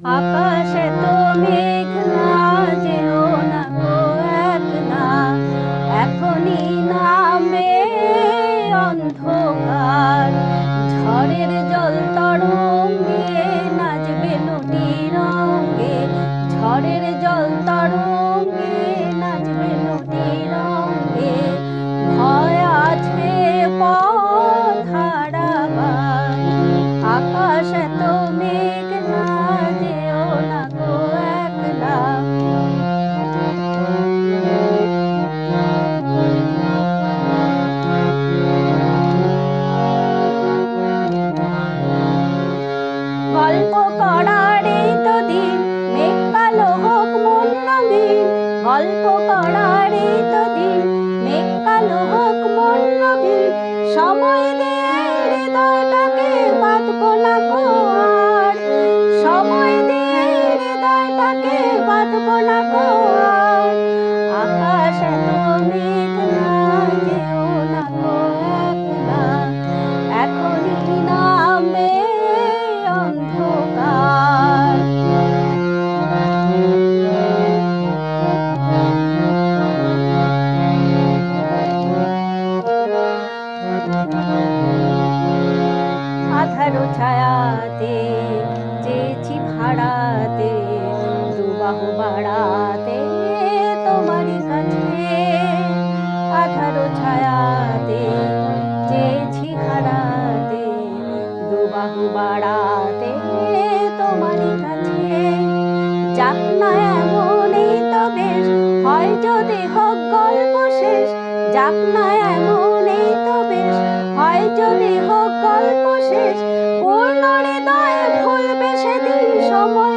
আকাশে তো মেঘনা যেও না গো একলা। এখনই নামে অন্ধকার। ঝড়ের জল তরঙ্গে নাচবে নদী রঙ্গে ঝড়ের জল তরঙ্গে রঙিন পড়ারে তো ছায়াতে চেয়েছি ভাড়াতে, দুবাহু বাড়াতে তোমারই কাছে আধারো ছায়াতে, চেয়েছি হারাতে দুবাহু বাড়াতে তোমারই কাছে। যাক না এমনই তো বেশ, হয় যদি হোক গল্প শেষ। যাক না এমনই তো বেশ, হয় যদি হোক গল্প শেষ।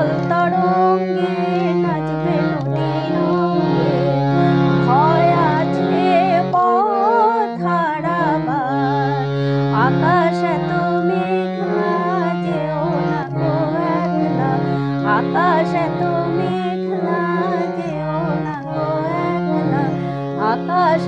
জল তরঙ্গে নাচবে আকাশ না গো একলা। আকাশ আকাশ